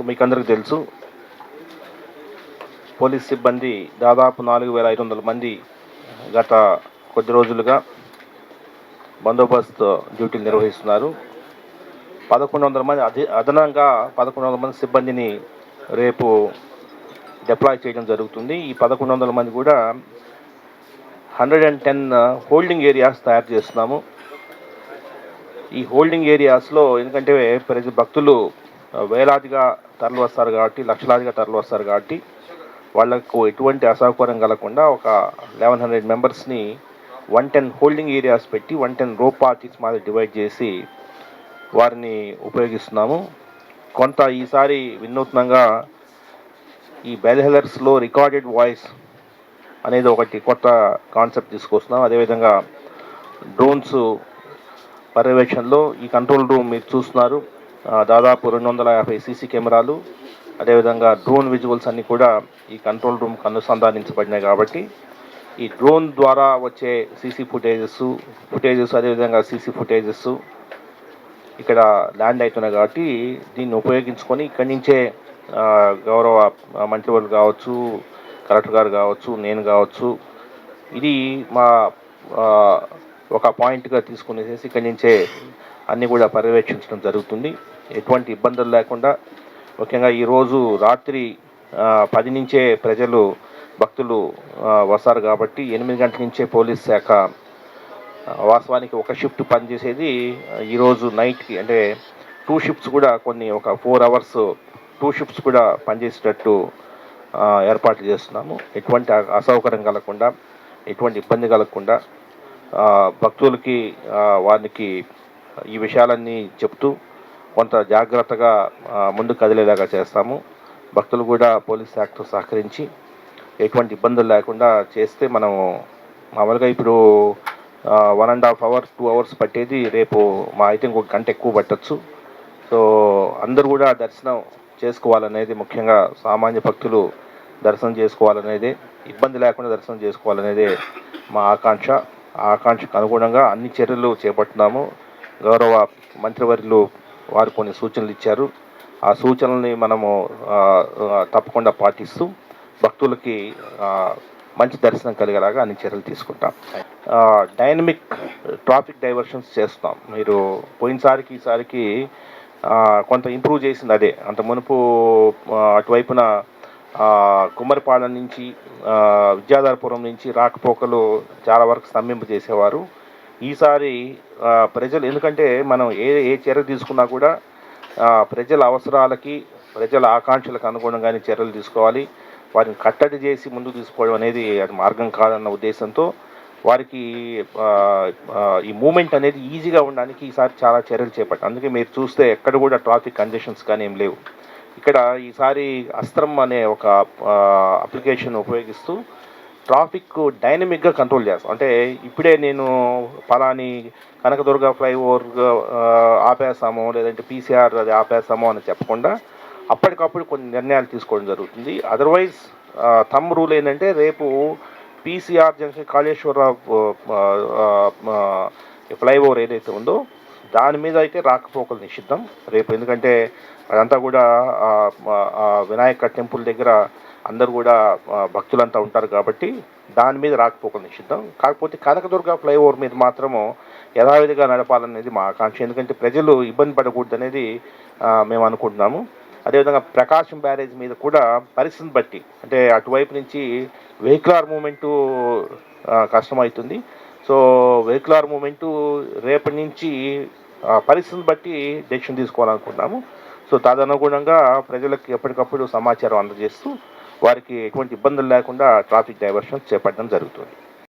So మీకు అందరికీ తెలుసు. పోలీస్ సిబ్బంది దాదాపు నాలుగు వేల ఐదు వందల మంది గత కొద్ది రోజులుగా బందోబస్తు డ్యూటీలు నిర్వహిస్తున్నారు. పదకొండు వందల మంది అధి అదనంగా పదకొండు వందల మంది సిబ్బందిని రేపు డిప్లాయ్ చేయడం జరుగుతుంది. ఈ పదకొండు వందల మంది కూడా hundred and ten holding areas తయారు చేస్తున్నాము. ఈ హోల్డింగ్ ఏరియాస్లో ఎందుకంటే ప్రతి భక్తులు వేలాదిగా తరలి వస్తారు కాబట్టి లక్షలాదిగా తరలి వస్తారు కాబట్టి వాళ్ళకు ఎటువంటి అసౌకర్యం కలగకుండా ఒక లెవెన్ హండ్రెడ్ మెంబర్స్ని వన్ టెన్ హోల్డింగ్ ఏరియాస్ పెట్టి వన్ టెన్ రో పార్టీస్ మాది డివైడ్ చేసి వారిని ఉపయోగిస్తున్నాము. కొంత ఈసారి వినూత్నంగా ఈ బెల్హెలర్స్లో రికార్డెడ్ వాయిస్ అనేది ఒకటి కొత్త కాన్సెప్ట్ తీసుకొస్తున్నాం. అదేవిధంగా డ్రోన్స్ పర్యవేక్షణలో ఈ కంట్రోల్ రూమ్ మీరు చూస్తున్నారు. దాదాపు రెండు వందల యాభై సీసీ కెమెరాలు అదేవిధంగా డ్రోన్ విజువల్స్ అన్నీ కూడా ఈ కంట్రోల్ రూమ్కి అనుసంధానించబడినాయి కాబట్టి ఈ డ్రోన్ ద్వారా వచ్చే సీసీ ఫుటేజెస్ ఫుటేజెస్ అదేవిధంగా సీసీ ఫుటేజెస్ ఇక్కడ ల్యాండ్ అవుతున్నాయి కాబట్టి దీన్ని ఉపయోగించుకొని ఇక్కడి నుంచే గౌరవ మంత్రివర్యులు కావచ్చు కలెక్టర్ గారు కావచ్చు నేను కావచ్చు ఇది మా ఒక పాయింట్గా తీసుకునేసేసి ఇక్కడి నుంచే అన్నీ కూడా పర్యవేక్షించడం జరుగుతుంది. ఎటువంటి ఇబ్బందులు లేకుండా ముఖ్యంగా ఈరోజు రాత్రి పది నుంచే ప్రజలు భక్తులు వస్తారు కాబట్టి ఎనిమిది గంటల నుంచే పోలీస్ శాఖ వాస్తవానికి ఒక షిఫ్ట్ పనిచేసేది. ఈరోజు నైట్కి అంటే టూ షిఫ్ట్స్ కూడా కొన్ని ఒక ఫోర్ అవర్స్ టూ షిఫ్ట్స్ కూడా పనిచేసేటట్టు ఏర్పాట్లు చేస్తున్నాము. ఎటువంటి అసౌకర్యం కలగకుండా ఎటువంటి ఇబ్బంది కలగకుండా భక్తులకి వారికి ఈ విషయాలన్నీ చెప్తూ కొంత జాగ్రత్తగా ముందుకు కదిలేలాగా చేస్తాము. భక్తులు కూడా పోలీస్ శాఖతో సహకరించి ఎటువంటి ఇబ్బందులు లేకుండా చేస్తే మనము మామూలుగా ఇప్పుడు one and half hours two hours పట్టేది రేపు మా అయితే ఇంకొక గంట ఎక్కువ పట్టచ్చు. సో అందరూ కూడా దర్శనం చేసుకోవాలనేది ముఖ్యంగా సామాన్య భక్తులు దర్శనం చేసుకోవాలనేదే ఇబ్బంది లేకుండా దర్శనం చేసుకోవాలనేదే మా ఆకాంక్ష. ఆ ఆకాంక్షకు అనుగుణంగా అన్ని చర్యలు చేపడుతున్నాము. గౌరవ మంత్రివర్యులు వారు కొన్ని సూచనలు ఇచ్చారు. ఆ సూచనల్ని మనము తప్పకుండా పాటిస్తూ భక్తులకి మంచి దర్శనం కలిగేలాగా అన్ని చర్యలు తీసుకుంటాం. డైనమిక్ ట్రాఫిక్ డైవర్షన్స్ చేస్తాం మీరు పోయినసారికి ఈసారికి కొంత ఇంప్రూవ్ చేసింది అదే. అంత మునుపు అటువైపున ఆ, కుమ్మరిపాలెం నుంచి విద్యాధరపురం నుంచి రాకపోకలు చాలా వరకు స్తంభింప చేసేవారు ఈసారి ప్రజలు ఎందుకంటే మనం ఏ ఏ చర్య తీసుకున్నా కూడా ప్రజల అవసరాలకి ప్రజల ఆకాంక్షలకు అనుగుణంగానే చర్యలు తీసుకోవాలి. వారిని కట్టడి చేసి ముందుకు తీసుకోవడం అనేది అది మార్గం కాదన్న ఉద్దేశంతో వారికి ఈ మూమెంట్ అనేది ఈజీగా ఉండడానికి ఈసారి చాలా చర్యలు చేపట్టాం అందుకే మీరు చూస్తే ఎక్కడ కూడా ట్రాఫిక్ కండిషన్స్ కానీ ఏం లేవు. ఇక్కడ ఈసారి అస్త్రం అనే ఒక అప్లికేషన్ ఉపయోగిస్తూ ట్రాఫిక్ డైనమిక్గా కంట్రోల్ చేస్తాం. అంటే ఇప్పుడే నేను ఫలాని కనకదుర్గ ఫ్లైఓవర్ ఆపేస్తాము లేదంటే పీసీఆర్ అది ఆపేస్తాము అని చెప్పకుండా అప్పటికప్పుడు కొన్ని నిర్ణయాలు తీసుకోవడం జరుగుతుంది. అదర్వైజ్ థమ్ రూల్ ఏంటంటే రేపు పీసీఆర్ జంక్షన్ కాళేశ్వరరావు ఫ్లైఓవర్ ఏదైతే ఉందో దాని మీద అయితే రాకపోకలు నిషిద్ధం. రేపు ఎందుకంటే అదంతా కూడా వినాయక టెంపుల్ దగ్గర అందరూ కూడా భక్తులంతా ఉంటారు కాబట్టి దాని మీద రాకపోకలు నిషిద్ధం. కాకపోతే కనకదుర్గ ఫ్లైఓవర్ మీద మాత్రము యథావిధిగా నడపాలనేది మా ఆకాంక్ష. ఎందుకంటే ప్రజలు ఇబ్బంది పడకూడదు అనేది మేము అనుకుంటున్నాము. అదేవిధంగా ప్రకాశం బ్యారేజ్ మీద కూడా పరిస్థితిని బట్టి అంటే అటువైపు నుంచి వెహికులర్ మూమెంటు కష్టమవుతుంది. సో వెహికులర్ మూమెంటు రేపటి నుంచి పరిస్థితిని బట్టి డెసిషన్ తీసుకోవాలనుకుంటున్నాము. సో తదనుగుణంగా ప్రజలకు ఎప్పటికప్పుడు సమాచారం అందజేస్తూ వారికి ఎటువంటి ఇబ్బందులు లేకుండా ట్రాఫిక్ డైవర్షన్ చేపట్టడం జరుగుతుంది.